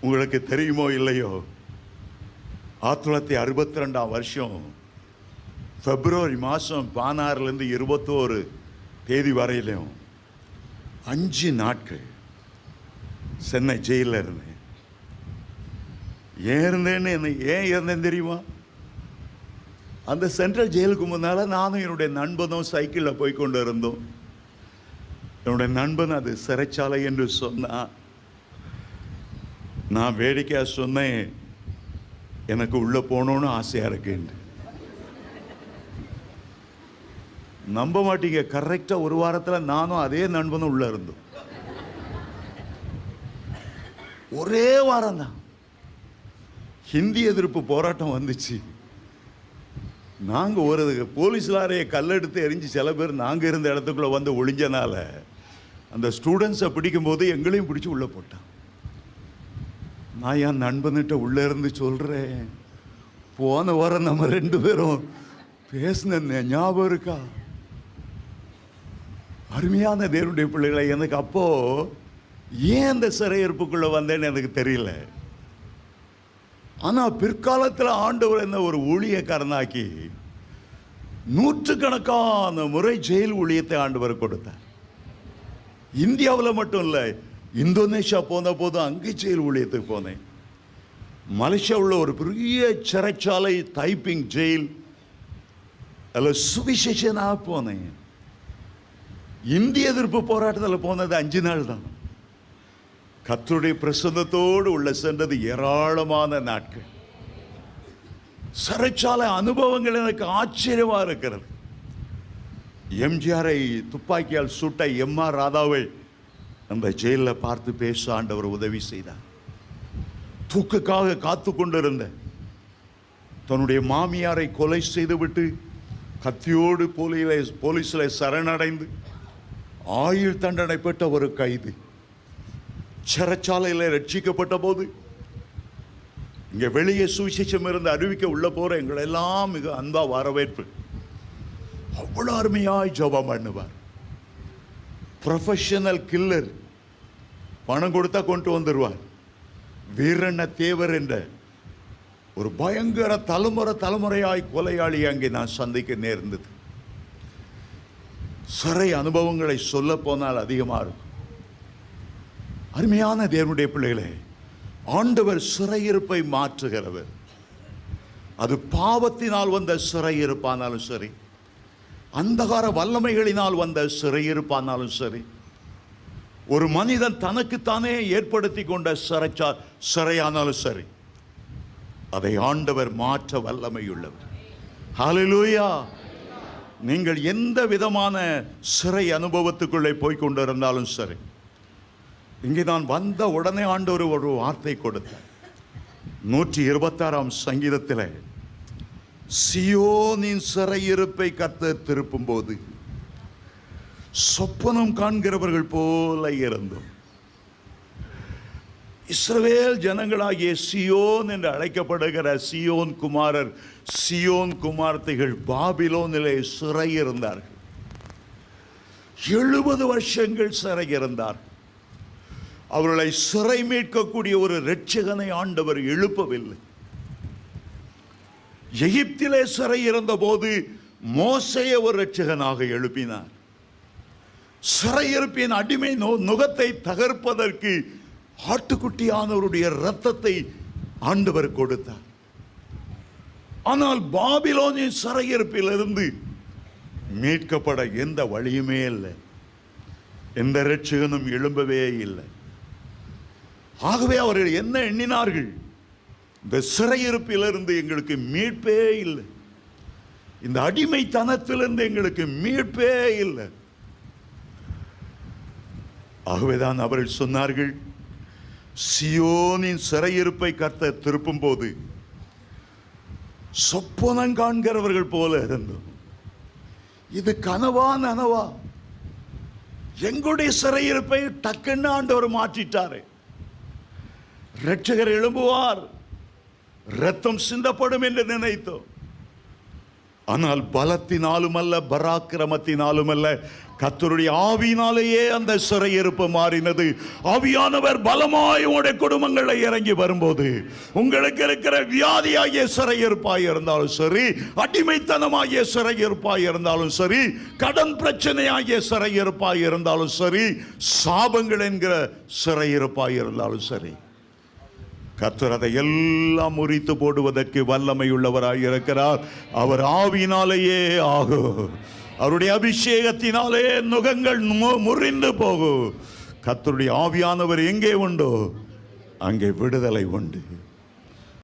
உங்களுக்கு தெரியுமோ இல்லையோ? ஆயிரத்தி தொள்ளாயிரத்தி அறுபத்தி ரெண்டாம் வருஷம் பிப்ரவரி மாதம் பதினாறுலேருந்து இருபத்தோரு தேதி வரையிலும் அஞ்சு நாட்கள் சென்னை ஜெயிலில் இருந்தேன். ஏன் இருந்தேன்னு என்ன ஏன் இருந்தேன்னு தெரியுமா? அந்த சென்ட்ரல் ஜெயிலுக்கு முன்னால் நானும் என்னுடைய நண்பனும் சைக்கிளில் போய் கொண்டு இருந்தோம் என்னுடைய நண்பன் அது சிறைச்சாலை என்று சொன்னான். நான் வேடிக்கையாக சொன்னேன். எனக்கு உள்ளே போகணுன்னு ஆசையாக இருக்குன்னு நம்ப மாட்டீங்க. கரெக்டாக ஒரு வாரத்தில் நானும் அதே நண்பனும் உள்ளே இருந்தோம் ஒரே வாரம் தான். ஹிந்தி எதிர்ப்பு போராட்டம் வந்துச்சு. நாங்கள் ஒரு போலீஸ்லாரைய கல்லெடுத்து எரிஞ்சு சில பேர் நாங்கள் இருந்த இடத்துக்குள்ளே வந்து ஒளிஞ்சனால அந்த ஸ்டூடெண்ட்ஸை பிடிக்கும்போது எங்களையும் பிடிச்சி உள்ளே போட்டான். நான் என் நண்பன்கிட்ட உள்ளே இருந்து சொல்கிறேன் போன வாரம் நம்ம ரெண்டு பேரும் பேசின ஞாபகம் இருக்கா? அருமையான தேவனுடைய பிள்ளைகளை எனக்கு அப்போ ஏன் அந்த சிறையிருப்புக்குள்ளே வந்தேன்னு எனக்கு தெரியல. ஆனால் பிற்காலத்தில் ஆண்டவர் என்ன ஒரு ஊழியக்காரனாக்கி நூற்றுக்கணக்கான முறை ஜெயில் ஊழியத்தை ஆண்டவர் கொடுத்தார். இந்தியாவில் மட்டும் இல்லை இந்தோனேஷியா போன போதும் அங்கே ஜெயில் ஊழியத்துக்கு போனேன். உள்ள ஒரு பெரிய சிறைச்சாலை டைப்பிங் ஜெயில் அதில் சுவிசேஷனாக போனேன். இந்திய எதிர்ப்பு போராட்டத்தில் போனது அஞ்சு நாள் தான். கத்தருடைய பிரசன்னத்தோடு உள்ள சென்றது ஏராளமான நாட்கள். சிறைச்சாலை அனுபவங்கள் எனக்கு ஆச்சரியமாக இருக்கிறது. எம்ஜிஆரை துப்பாக்கியால் சுட்ட எம் ஆர் ராதாவை நம்ம ஜெயிலில் பார்த்து பேச ஆண்டவர் உதவி செய்தார். தூக்குக்காக காத்து கொண்டிருந்த தன்னுடைய மாமியாரை கொலை செய்துவிட்டு கத்தியோடு போலியில போலீஸில் சரணடைந்து ஆயுள் தண்டனை பெற்ற ஒரு கைது. சிறைச்சாலையில் ரட்சிக்கப்பட்ட போது இங்கே வெளியே சுவிசேஷம் இருந்து அறிவிக்க உள்ள போற எங்களெல்லாம் மிக அன்பாக வரவேற்பு. அவ்வளோ அருமையாய் ஜெபம் பண்ணுவார். ப்ரொஃபஷனல் கில்லர் பணம் கொடுத்தா கொண்டு வந்துடுவார் வீரண்ண தேவர் என்ற ஒரு பயங்கர தலைமுறை தலைமுறையாய் கொலையாளி அங்கே நான் சந்திக்க நேர்ந்தது. சிறை அனுபவங்களை சொல்ல போனால் அதிகமாக இருக்கும். அருமையான தேவனுடைய பிள்ளைகளே ஆண்டவர் சிறையிருப்பை மாற்றுகிறவர். அது பாவத்தினால் வந்த சிறையிருப்பானாலும் சரி அந்தகார வல்லமைகளினால் வந்த சிறையிருப்பானாலும் சரி ஒரு மனிதன் தனக்குத்தானே ஏற்படுத்தி கொண்ட சிறைச்சா சிறையானாலும் சரி அதை ஆண்டவர் மாற்ற வல்லமையுள்ளவர். ஹalleluya நீங்கள் எந்த விதமான சிறை அனுபவத்துக்குள்ளே போய் கொண்டிருந்தாலும் சரி இங்கே நான் வந்த உடனே ஆண்டவர் ஒரு வார்த்தை கொடுத்தேன் நூற்றி இருபத்தாறாம் சங்கீதத்தில் சியோனின் சிறையிருப்பை கத்து திருப்பும் போது சொப்பனம் காண்கிறவர்கள் போல இருந்தோம். இஸ்ரவேல் ஜனங்களாகிய சியோன் என்று அழைக்கப்படுகிற சியோன் குமாரர் சியோன் குமார்த்தைகள் பாபிலோனிலே சிறையிருந்தார்கள். எழுபது வருஷங்கள் சிறையிருந்தார்கள் அவர்களை சிறை மீட்கக்கூடிய ஒரு இரட்சகனை ஆண்டவர் எழுப்பவில்லை. எகிப்திலே சிறை இருந்தபோது மோசைய ஒரு ரட்சகனாக எழுப்பினார். சிறையிருப்பின் அடிமை நோ நுகத்தை தகர்ப்பதற்கு ஆட்டுக்குட்டியானவருடைய இரத்தத்தை ஆண்டவர் கொடுத்தார். ஆனால் பாபிலோனின் சிறையிருப்பிலிருந்து மீட்கப்பட எந்த வழியுமே இல்லை. எந்த ரட்சகனும் எழும்பவே இல்லை. ஆகவே அவர்கள் என்ன எண்ணினார்கள்? இந்த சிறையிருப்பிலிருந்து எங்களுக்கு மீட்பே இல்லை. இந்த அடிமைத்தனத்திலிருந்து எங்களுக்கு மீட்பே இல்லை. ஆகவேதான் அவர்கள் சொன்னார்கள் சியோனின் சிறையிருப்பை கர்த்த திருப்பும் போது சொப்பனம் காண்கிறவர்கள் போல இருந்தோம் இது கனவா நனவா? எங்களுடைய சிறையிருப்பை டக்குன்னு ஆண்டவர் மாற்றிட்டாரு. ரட்சகர் எழும்புவார். ரத்தம் சிந்தப்படும் என்று நினைத்தோம். ஆனால் பலத்தினாலும் அல்ல பராக்கிரமத்தினாலும் அல்ல கத்தருடைய ஆவியினாலேயே அந்த சிறையிருப்பு மாறினது. ஆவியானவர் பலமாய் உங்களுடைய குடும்பங்களை இறங்கி வரும்போது உங்களுக்கு இருக்கிற வியாதியாகிய சிறையிருப்பாய் இருந்தாலும் சரி அடிமைத்தனமாகிய சிறையிருப்பாய் இருந்தாலும் சரி கடன் பிரச்சனையாகிய சிறையிருப்பாய் இருந்தாலும் சரி சாபங்கள் என்கிற சிறையிருப்பாய் இருந்தாலும் சரி கர்த்தர் அதை எல்லாம் முறித்து போடுவதற்கு வல்லமை உள்ளவராய் இருக்கிறார். அவர் ஆவியினாலேயே ஆகும் அவருடைய அபிஷேகத்தினாலே நுகங்கள் மு- முறிந்து போகும் கத்தருடைய ஆவியானவர் எங்கே உண்டோ அங்கே விடுதலை உண்டு.